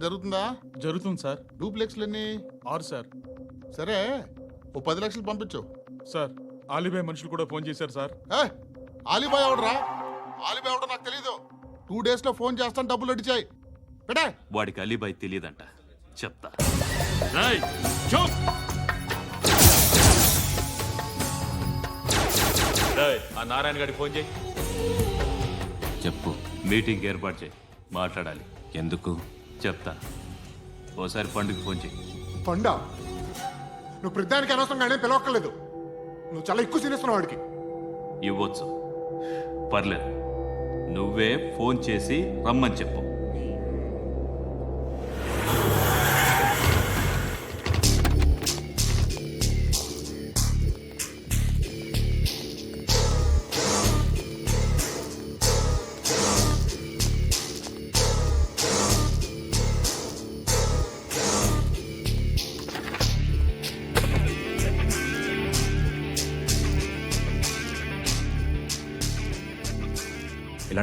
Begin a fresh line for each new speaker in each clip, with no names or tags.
జరుగుతుందా?
జరుగుతుంది సార్.
డూప్లెక్స్లు ఎన్ని
ఆరు సార్.
సరే ఓ పది లక్షలు పంపించు.
సార్ ఆలిబాయ్ మనుషులు కూడా ఫోన్ చేశారు సార్.
ఏ ఆలిబాయ్ ఎవడరా? ఆలిబాయ్ ఎవడో నాకు తెలీదు. టూ డేస్లో ఫోన్ చేస్తాను డబ్బులు అడిచాయి పెట్టే.
వాడికి అలీబాయ్ తెలియదంట చెప్తా. రేయ్, చూప్. రేయ్, ఆ నారాయణ గారికి ఫోన్ చేయి.
చెప్పు.
మీటింగ్ ఏర్పాటు చేయి. మాట్లాడాలి.
ఎందుకు?
చెప్తా. ఓసారి పండుగ ఫోన్ చేయి
పండా? నువ్వు ప్రతిదానికి అనవసరంగానే పిలవక్కర్లేదు. నువ్వు చాలా ఎక్కువ సీనిస్తున్నావు వాడికి.
ఇవ్వచ్చు. పర్లేదు. నువ్వే ఫోన్ చేసి రమ్మని చెప్పు.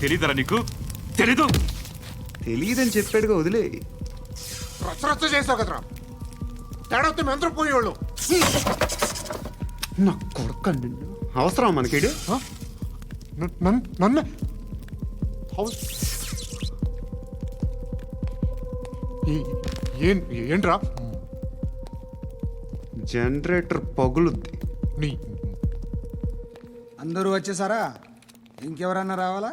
తెలియదరా నీకు? తెలీదు.
తెలియదని చెప్పాడుగా వదిలే.
రచ్చ రచ్చ చేసావు కదరా. తేడా వస్తే మెంతరం పోయేవాళ్ళు.
నా కొడుకు నిన్ను. అవసరం
నన్- నన్ను. హౌస్. ఈ- ఏం ఏంట్రా?
జనరేటర్ పగులుద్ది.
నీ
అందరూ వచ్చేసారా? ఇంకెవరన్నా రావాలా?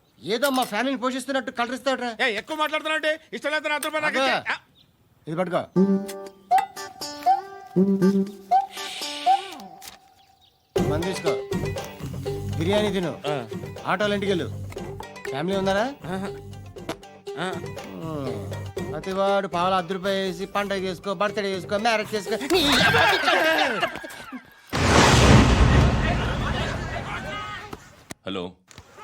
ఏదో మా ఫ్యామిలీని పోషిస్తున్నట్టు కలరిస్తాడ్రా
ఎక్కువ మాట్లాడుతున్నావు ఇష్టం లేదు నాతో పాటు నాకు
అబ్బా.
ఇచ్చే. ఆ,
ఇది పట్టుకో. మంది తీసుకో. బిర్యానీ తిను. ఆటోలు ఇంటికి వెళ్ళు. ఫ్యామిలీ ఉందారా ప్రతివాడు పావులు రూపాయలు వేసి పండగ చేసుకో బర్త్డే చేసుకో మ్యారేజ్ చేసుకో. నీ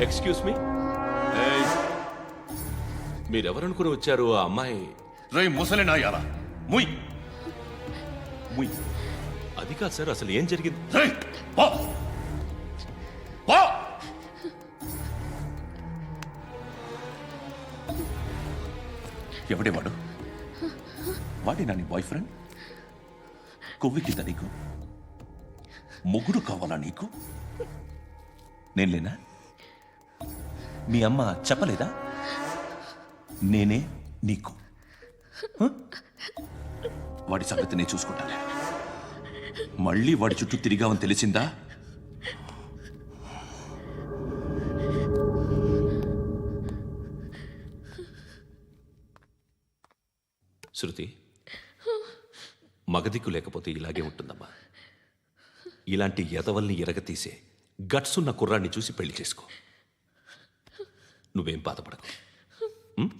ఎక్స్క్యూజ్ మీ మీరెవరనుకుని వచ్చారు ఆ అమ్మాయి? రై ముసలి నాయాల ముయ్. ముయ్. అది కాదు సార్ అసలు ఏం జరిగింది? పో. పో. ఎవడే వాడు? వాడి నా నీ బాయ్ ఫ్రెండ్ కొవ్వికిందా నీకు? మొగుడు కావాలా నీకు? నేను లేనా? మీ అమ్మ చెప్పలేదా? నేనే నీకు. వాడి సంగతి నేను చూసుకుంటాను మళ్ళీ వాడి చుట్టూ తిరిగావని తెలిసిందా? శృతి మగదిక్కు లేకపోతే ఇలాగే ఉంటుందమ్మా. ఇలాంటి ఎదవల్ని ఎరగతీసే గట్స్ ఉన్న కుర్రాన్ని చూసి పెళ్ళి చేసుకో. నువ్వేం బాధపడకు. ఉం?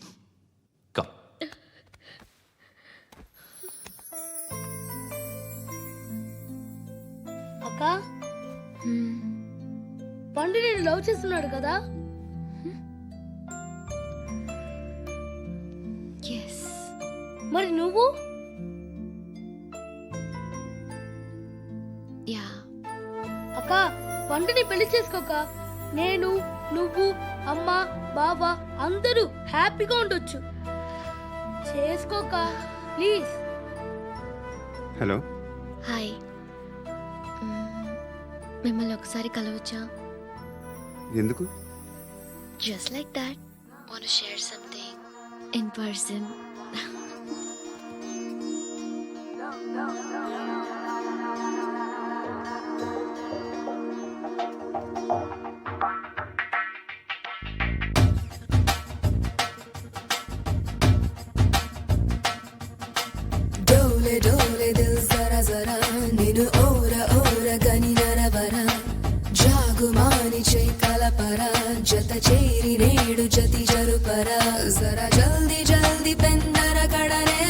కమ్.
అక్క? పండు నేను లవ్ చేస్తున్నాడు కదా? మరి నువ్వు? పండుని పెళ్ళి చేసుకోక నేను నువ్వు అమ్మ బావ అందరూ హ్యాపీగా ఉండొచ్చు. చేసుకోక ప్లీజ్.
హలో.
హాయ్. మిమ్మల్ని ఒకసారి కలవచ్చా?
ఎందుకు?
Just like that want share something in person
నేను ఓర ఓర గని జాగుమాని చే కలపరా. జత చేరి నేడు జతి జరుపర. జర జల్ది జల్ది పెందర కడరే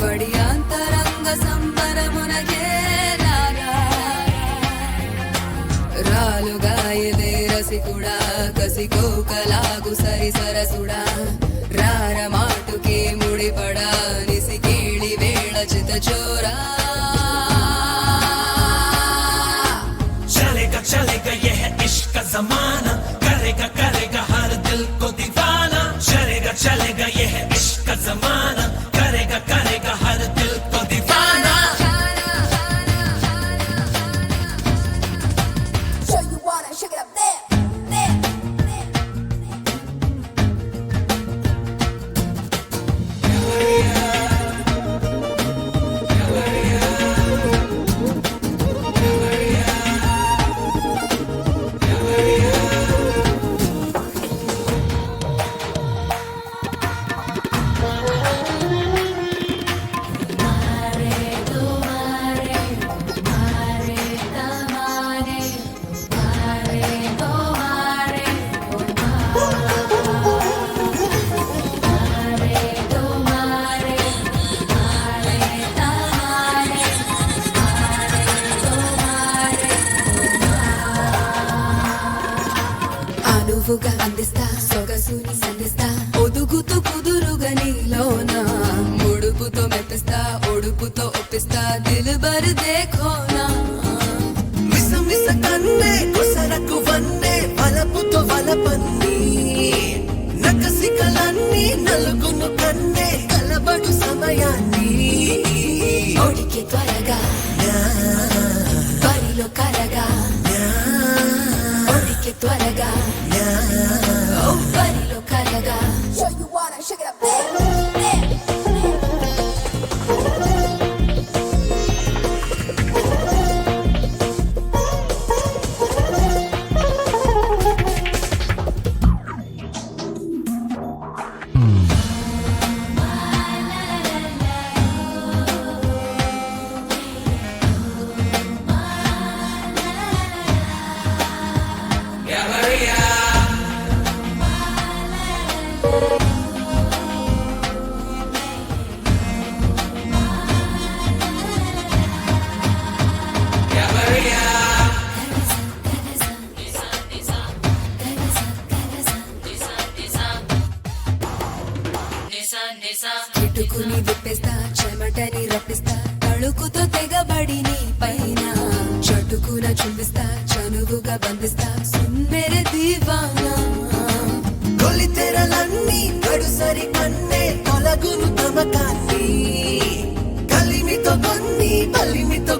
వడియాంతరంగ సంబరమునకే రారా కూడా రసికుడా కసికోకలాగు సరి సరసుడా.
चोरा। चलेगा चलेगा यह इश्क का जमाना। करेगा करेगा हर दिल को
दिखा దిల్బర్ దేఖోనా
మిస మిస కన్నే కొసరకు వన్నే వలపుతో వలపన్ని నకసికలన్నీ నలుగును కన్నే కలబడు సమయాన్ని
ఒడికి త్వరగా మనసుని విప్పిస్తా చెమటని రప్పిస్తా తళుకుతో తెగబడి నీ పైన. చటుకున చూపిస్తా చనువుగా బంధిస్తా సుందర దీవానా.
కొలితెరలన్నీ కడుసరి కన్నే తొలగును తమకాన్ని. కలిమితో కొన్ని బలిమితో